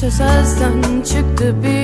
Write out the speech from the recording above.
Söz azdan çıktı bir